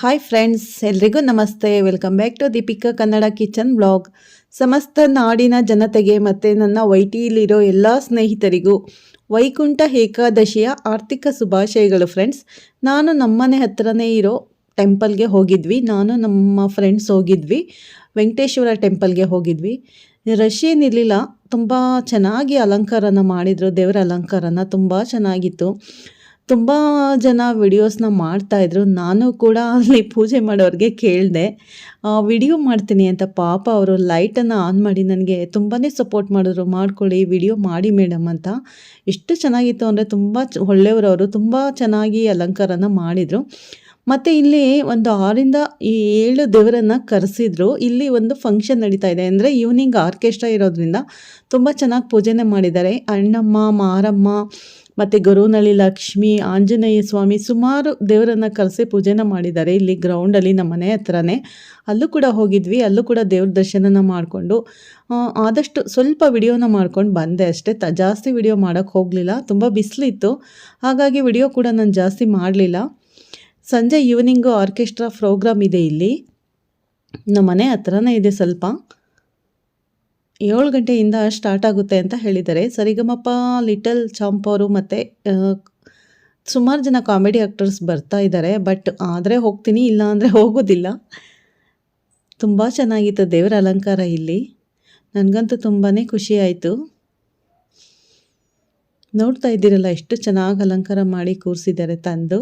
Hi friends ಎಲ್ರಿಗೂ ನಮಸ್ತೆ. Welcome back to Deepika Kannada kitchen blog ಸಮಸ್ತ ನಾಡಿನ ಜನತೆಗೆ ಮತ್ತು ನನ್ನ ವೈಟಿಯಲ್ಲಿರೋ ಎಲ್ಲ ಸ್ನೇಹಿತರಿಗೂ ವೈಕುಂಠ ಏಕಾದಶಿಯ ಆರ್ಥಿಕ ಶುಭಾಶಯಗಳು ಫ್ರೆಂಡ್ಸ್ ನಾನು ನಮ್ಮನೆ ಹತ್ರನೇ ಇರೋ ಟೆಂಪಲ್ಗೆ ಹೋಗಿದ್ವಿ. ನಾನು ನಮ್ಮ ಫ್ರೆಂಡ್ಸ್ ಹೋಗಿದ್ವಿ. ವೆಂಕಟೇಶ್ವರ ಟೆಂಪಲ್ಗೆ ಹೋಗಿದ್ವಿ. ರಶ್ ಏನಿರಲಿಲ್ಲ ತುಂಬ ಚೆನ್ನಾಗಿ ಅಲಂಕಾರನ ಮಾಡಿದರು. ದೇವರ ಅಲಂಕಾರನ ತುಂಬ ಚೆನ್ನಾಗಿತ್ತು. ತುಂಬ ಜನ ವಿಡಿಯೋಸ್ನ ಮಾಡ್ತಾಯಿದ್ರು ನಾನು ಕೂಡ ಅಲ್ಲಿ ಪೂಜೆ ಮಾಡೋರಿಗೆ ಕೇಳಿದೆ ವಿಡಿಯೋ ಮಾಡ್ತೀನಿ ಅಂತ ಪಾಪ ಅವರು ಲೈಟನ್ನು ಆನ್ ಮಾಡಿ ನನಗೆ ತುಂಬಾ ಸಪೋರ್ಟ್ ಮಾಡಿದ್ರು. ಮಾಡ್ಕೊಳ್ಳಿ, ವಿಡಿಯೋ ಮಾಡಿ ಮೇಡಮ್ ಅಂತ. ಎಷ್ಟು ಚೆನ್ನಾಗಿತ್ತು ಅಂದರೆ ತುಂಬ ಒಳ್ಳೆಯವರು ಅವರು ತುಂಬ ಚೆನ್ನಾಗಿ ಅಲಂಕಾರನ ಮಾಡಿದರು. ಮತ್ತು ಇಲ್ಲಿ ಒಂದು ಆರಿಂದ ಏಳು ದೇವರನ್ನು ಕರೆಸಿದ್ರು. ಇಲ್ಲಿ ಒಂದು ಫಂಕ್ಷನ್ ನಡೀತಾ ಇದೆ ಅಂದರೆ ಈವ್ನಿಂಗ್ ಆರ್ಕೆಸ್ಟ್ರಾ ಇರೋದ್ರಿಂದ ತುಂಬ ಚೆನ್ನಾಗಿ ಪೂಜೆನೇ ಮಾಡಿದ್ದಾರೆ. ಅಣ್ಣಮ್ಮ, ಮಾರಮ್ಮ ಮತ್ತು ಗರುನಳ್ಳಿ ಲಕ್ಷ್ಮಿ, ಆಂಜನೇಯ ಸ್ವಾಮಿ ಸುಮಾರು ದೇವರನ್ನು ಕರೆಸಿ ಪೂಜೆನ ಮಾಡಿದ್ದಾರೆ. ಇಲ್ಲಿ ಗ್ರೌಂಡಲ್ಲಿ ನಮ್ಮ ಮನೆ ಹತ್ರನೇ. ಅಲ್ಲೂ ಕೂಡ ಹೋಗಿದ್ವಿ. ಅಲ್ಲೂ ಕೂಡ ದೇವ್ರ ದರ್ಶನನ ಮಾಡಿಕೊಂಡು ಆದಷ್ಟು ಸ್ವಲ್ಪ ವಿಡಿಯೋನ ಮಾಡ್ಕೊಂಡು ಬಂದೆ ಅಷ್ಟೇ. ತ, ಜಾಸ್ತಿ ವಿಡಿಯೋ ಮಾಡೋಕ್ಕೆ ಹೋಗಲಿಲ್ಲ. ತುಂಬ ಬಿಸಿಲಿತ್ತು. ಹಾಗಾಗಿ ವಿಡಿಯೋ ಕೂಡ ನಾನು ಜಾಸ್ತಿ ಮಾಡಲಿಲ್ಲ. ಸಂಜೆ ಈವ್ನಿಂಗು ಆರ್ಕೆಸ್ಟ್ರಾ ಪ್ರೋಗ್ರಾಮ್ ಇದೆ ಇಲ್ಲಿ. ನಮ್ಮ ಮನೆ ಹತ್ರನೇ ಇದೆ ಸ್ವಲ್ಪ. ಏಳು ಗಂಟೆಯಿಂದ ಸ್ಟಾರ್ಟ್ ಆಗುತ್ತೆ ಅಂತ ಹೇಳಿದ್ದಾರೆ. ಸರಿಗಮಪ್ಪ ಲಿಟಲ್ ಚಾಂಪ್ ಅವರು ಮತ್ತು ಸುಮಾರು ಜನ ಕಾಮಿಡಿ ಆ್ಯಕ್ಟರ್ಸ್ ಬರ್ತಾ ಇದ್ದಾರೆ. ಬಟ್ ಆದರೆ ಹೋಗ್ತೀನಿ ಇಲ್ಲ ಅಂದರೆ ಹೋಗೋದಿಲ್ಲ. ತುಂಬ ಚೆನ್ನಾಗಿತ್ತು ದೇವರ ಅಲಂಕಾರ ಇಲ್ಲಿ. ನನಗಂತೂ ತುಂಬಾ ಖುಷಿ ಆಯಿತು. ನೋಡ್ತಾ ಇದ್ದೀರಲ್ಲ, ಎಷ್ಟು ಚೆನ್ನಾಗಿ ಅಲಂಕಾರ ಮಾಡಿ ಕೂರಿಸಿದ್ದಾರೆ ತಂದು.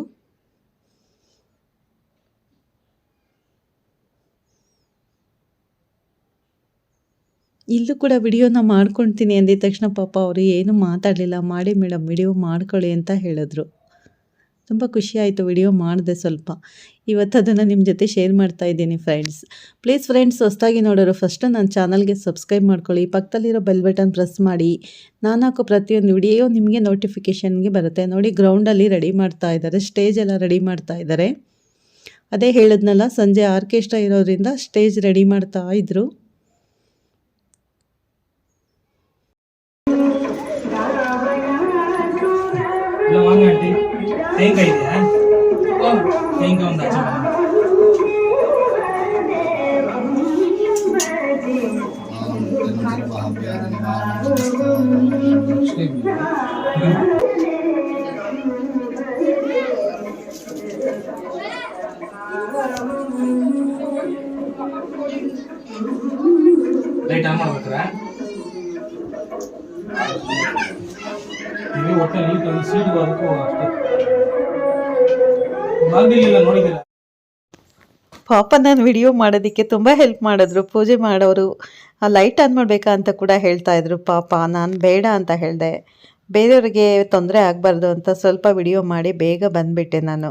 ಇಲ್ಲೂ ಕೂಡ ವಿಡಿಯೋನ ಮಾಡ್ಕೊಳ್ತೀನಿ ಅಂದಿದ ತಕ್ಷಣ ಪಾಪ ಅವರು ಏನು ಮಾತಾಡಲಿಲ್ಲ. ಮಾಡಿ ಮೇಡಮ್, ವಿಡಿಯೋ ಮಾಡ್ಕೊಳ್ಳಿ ಅಂತ ಹೇಳಿದ್ರು. ತುಂಬ ಖುಷಿಯಾಯಿತು ವಿಡಿಯೋ ಮಾಡಿದೆ ಸ್ವಲ್ಪ. ಇವತ್ತು ಅದನ್ನು ನಿಮ್ಮ ಜೊತೆ ಶೇರ್ ಮಾಡ್ತಾ ಇದ್ದೀನಿ ಫ್ರೆಂಡ್ಸ್ ಪ್ಲೀಸ್ ಫ್ರೆಂಡ್ಸ್ ಹೊಸ್ತಾಗಿ ನೋಡೋರು ಫಸ್ಟು ನನ್ನ ಚಾನಲ್ಗೆ ಸಬ್ಸ್ಕ್ರೈಬ್ ಮಾಡ್ಕೊಳ್ಳಿ. ಪಕ್ಕದಲ್ಲಿರೋ ಬೆಲ್ ಬಟನ್ ಪ್ರೆಸ್ ಮಾಡಿ. ನಾನು ಹಾಕೋ ಪ್ರತಿಯೊಂದು ವಿಡಿಯೋ ನಿಮಗೆ ನೋಟಿಫಿಕೇಷನ್ಗೆ ಬರುತ್ತೆ. ನೋಡಿ ಗ್ರೌಂಡಲ್ಲಿ ರೆಡಿ ಮಾಡ್ತಾ ಇದ್ದಾರೆ. ಸ್ಟೇಜ್ ಎಲ್ಲ ರೆಡಿ ಮಾಡ್ತಾ ಇದ್ದಾರೆ. ಅದೇ ಹೇಳಿದ್ನಲ್ಲ, ಸಂಜೆ ಆರ್ಕೆಸ್ಟ್ರಾ ಇರೋದ್ರಿಂದ ಸ್ಟೇಜ್ ರೆಡಿ ಮಾಡ್ತಾ ಇದ್ರು. ತೆಂಗಿನಕಾಯಿ ಇದೆಯಾ ತೆಂಗಿನಕಾಯಿ ಒಂದು ಆಚೆ ಲೈಟ್ ಆನ್ ಮಾಡ್ಬೇಕಾ ನೀವು ಒಟ್ಟೆ ಲೈಟ್ ಅದು ಸೀಟ್ ಅದಕ್ಕೂ ಅಷ್ಟೇ ಪಾಪ ನಾನು ವಿಡಿಯೋ ಮಾಡೋದಕ್ಕೆ ತುಂಬ ಹೆಲ್ಪ್ ಮಾಡಿದ್ರು. ಪೂಜೆ ಮಾಡೋರು ಲೈಟ್ ಆನ್ ಮಾಡಬೇಕಾ ಅಂತ ಕೂಡ ಹೇಳ್ತಾ ಇದ್ರು. ಪಾಪ, ನಾನು ಬೇಡ ಅಂತ ಹೇಳಿದೆ. ಬೇರೆಯವ್ರಿಗೆ ತೊಂದರೆ ಆಗಬಾರ್ದು ಅಂತ ಸ್ವಲ್ಪ ವಿಡಿಯೋ ಮಾಡಿ ಬೇಗ ಬಂದುಬಿಟ್ಟೆ ನಾನು.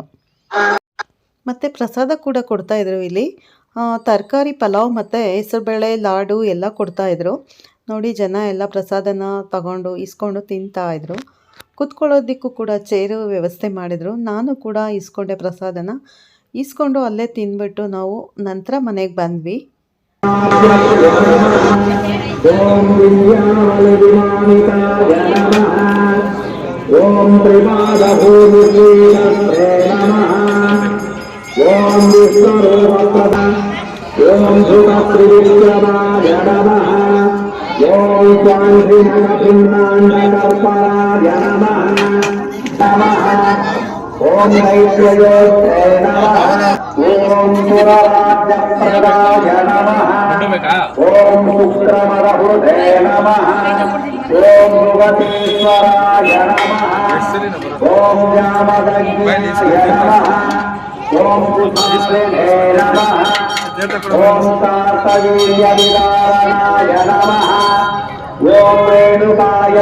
ಮತ್ತು ಪ್ರಸಾದ ಕೂಡ ಕೊಡ್ತಾ ಇದ್ರು ಇಲ್ಲಿ. ತರಕಾರಿ, ಪಲಾವ್ ಮತ್ತು ಹೆಸರುಬೇಳೆ, ಲಾಡು ಎಲ್ಲ ಕೊಡ್ತಾ ಇದ್ರು. ನೋಡಿ ಜನ ಎಲ್ಲ ಪ್ರಸಾದನ ತಗೊಂಡು, ಇಸ್ಕೊಂಡು ತಿಂತಾ ಇದ್ರು. ಕುತ್ಕೊಳ್ಳೋದಕ್ಕೂ ಕೂಡ ಚೇರು ವ್ಯವಸ್ಥೆ ಮಾಡಿದರು. ನಾನು ಕೂಡ ಇಸ್ಕೊಂಡೆ ಪ್ರಸಾದನ. ಇಸ್ಕೊಂಡು ಅಲ್ಲೇ ತಿಂದ್ಬಿಟ್ಟು ನಾವು ನಂತರ ಮನೆಗೆ ಬಂದ್ವಿ. ಓಂ ಓಂ ಓಂ ఓం శాంతి నమః. ఓం దైత్యయోత్రే నమః. ఓం పురాజ ప్రదాయ నమః. ఓం శుక్రమరహృదే నమః. ఓం నమః. ఓం కార్తవీర్య వేణుకాయ